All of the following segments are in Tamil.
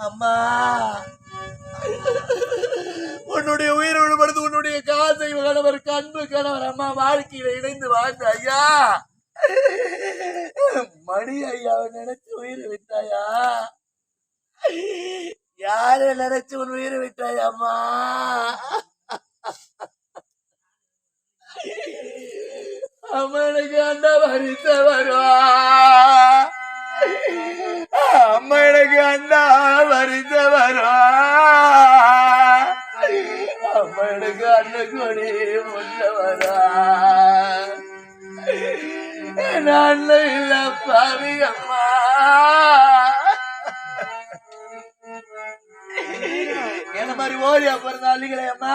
அம்மா. உன்னுடைய உயிர் விடுபடுது உன்னுடைய காசை கணவர் கண்பு கணவர் அம்மா வாழ்க்கையில இணைந்து வாழ்ந்த ஐயா. மணி ஐயாவை நினைச்சு உயிர் விட்டாயா? யார நினைச்சு உன் உயிர் விட்டாயா அம்மா? அம்மனுக்கு அந்த வரிச வருவா அம்மனுக்கு அந்த வரிச வருவா அம்மனுக்கு அந்த கொடி முன்ன வரா நான் இல்ல பாவி அம்மா. என்ன மாதிரி ஓரியா பிறந்தாளிகளே அம்மா?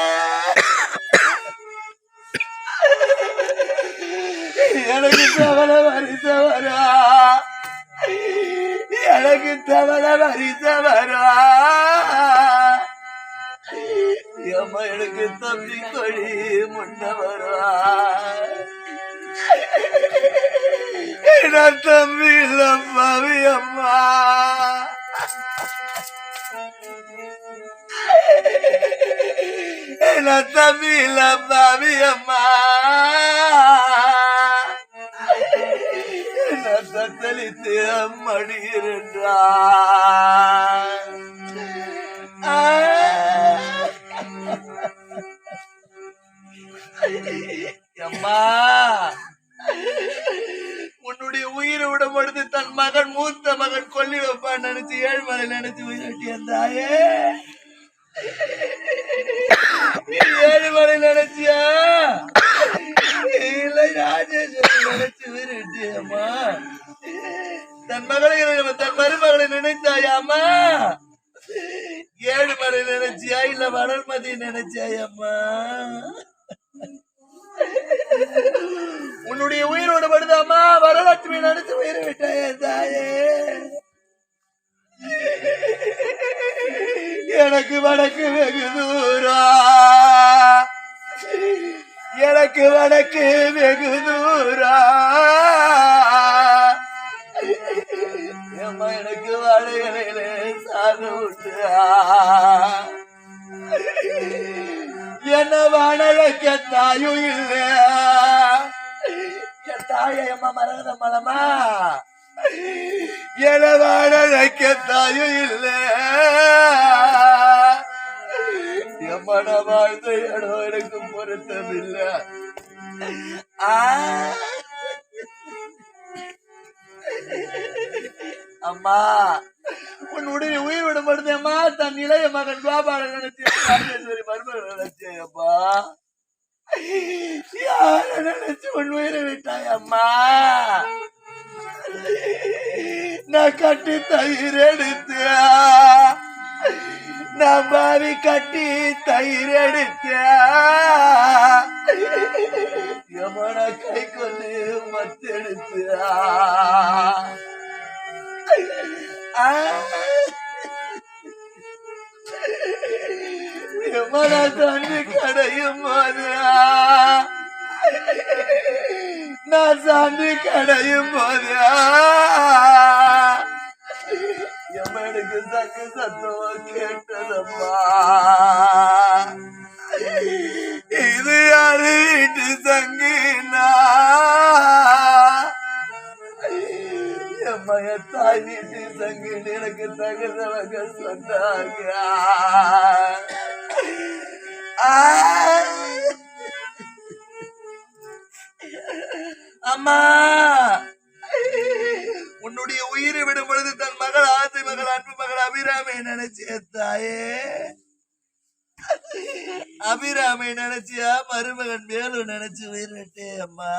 அம்மா தம்பி கொடி முன்ன வரா நான் தம்பி இல்லம்மாவி அம்மா. நான் தம்பி இல்லம்மாவி அம்மா. நான் தத்தளித்து அம்மடி இருந்தா மூத்த மகன் கொல்லி வைப்பா நினைச்சு ஏழ்மலை நினைச்சு உயிரட்டி வந்தாயே. ஏழுமலை நினைச்சியா? இல்லை ராஜேஸ்வரி நினைச்சு உயிரட்டியம்மா தன் மகளை தன் மருமகளை நினைச்சாயாம்மா ஏழுமலை நினைச்சியா? இல்ல வளர்மதி நினைச்சாயம்மா? உன்னுடைய உயிரோடு படுதாமா வரலட்சுமி நினைச்சு உயிர் விட்டாயே தாயே. எனக்கு வடக்கு வெகு தூரம் எனக்கு வடக்கு வெகு தூரம் ஏம்மா எனக்கு வாழைகளிலே சாது விட்டு என்ன வாழக்க தாயும் இல்ல தாயை அம்மா மரகத மலமா என வாழக்க தாயும் இல்ல எம்மன வாழ்ந்த இடம் எனக்கு பொருத்தம் இல்ல அம்மா உன்னுடைய உயிர் விட அம்மா தன் இளைய மகன் பாபாட நினைச்சு ராஜேஸ்வரி மருமகன் நினைச்சேன் யார நினைச்சு உன் உயிரை விட்டாய் அம்மா? நான் கட்டி தயிர் எடுத்து நான் பாவி கட்டி தயிர் எடுத்து எமன கை கொண்டு மத்தெடுத்து ஆ? எமன தண்ணி கடையும் போது நான் சாண்டி கடையும் போது எமனுக்கு சக்கு சத்தம் கேட்டதம்மா இது யாரு வீட்டு சங்கினா? எம்மைய தாய் வீட்டு சங்கின்னு எனக்கு தகுந்தவங்க சொன்னாங்க. அம்மா! உன்னுடைய உயிரை விடும் பொழுது தன் மகள் ஆசை மகள் அன்பு மகள் அபிராமை நினைச்சே தாயே! அபிராமை நினைச்சியா? மருமகன் மேலும் நினைச்சு உயிரிட்டே அம்மா!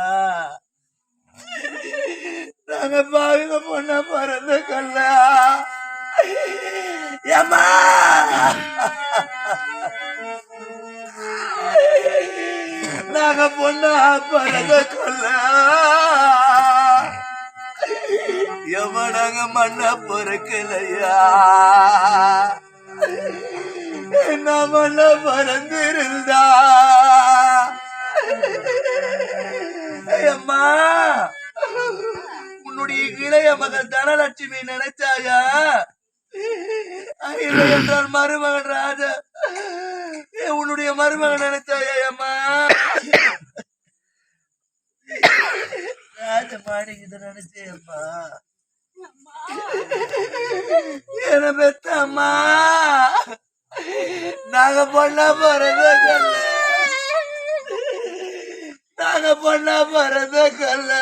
நாங்க பாவிங்க பொண்ணா பிறந்த கல்லா! ஏம்மா! நாங்க பொண்ணா பிறந்த கொல்ல ஏம்மா மண்ண பொறக்கலையா? பொறுக்கலையா மண்ண பறந்திருந்தா அம்மா உன்னுடைய இளைய மகள் தனலட்சுமி நினைச்சாயா? இல்லை என்றால் மருமகன் ராஜா. உன்னுடைய மருமகன் நினைச்சாயா அம்மா ராஜமாடி இதை நினைச்சேம்மா என்ன பெத்த அம்மா நாங்க பொண்ணா போறது கல்ல. நாங்க பொண்ணா போறது கல்ல.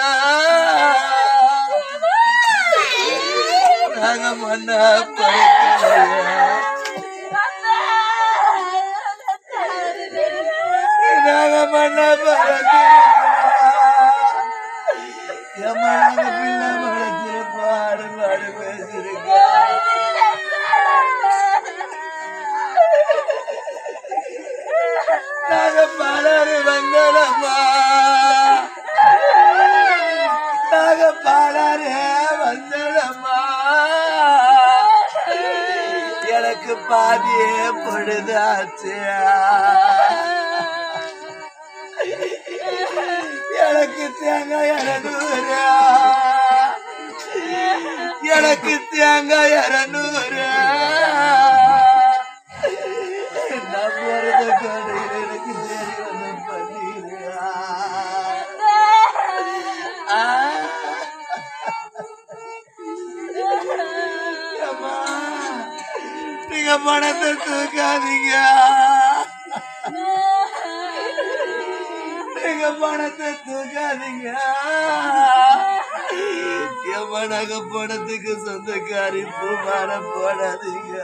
நாங்க பொண்ணா போறது நாங்க மண்ணா போறது பிள்ளை நாங்க பாலாறு வந்தனம்மா நாங்க பாலாறு வந்தனம்மா எனக்கு பாதியே பொழுதாச்சு எனக்கு தேங்காய் இரநூறு. எனக்கு தேங்காய் இரநூறு. எனக்கு நீங்க பணத்தை தூக்காதீங்க. நீங்க பணத்தை தூக்காதீங்க எவனக பணத்துக்கு சொந்தக்காரி பூமார போடாதீங்க.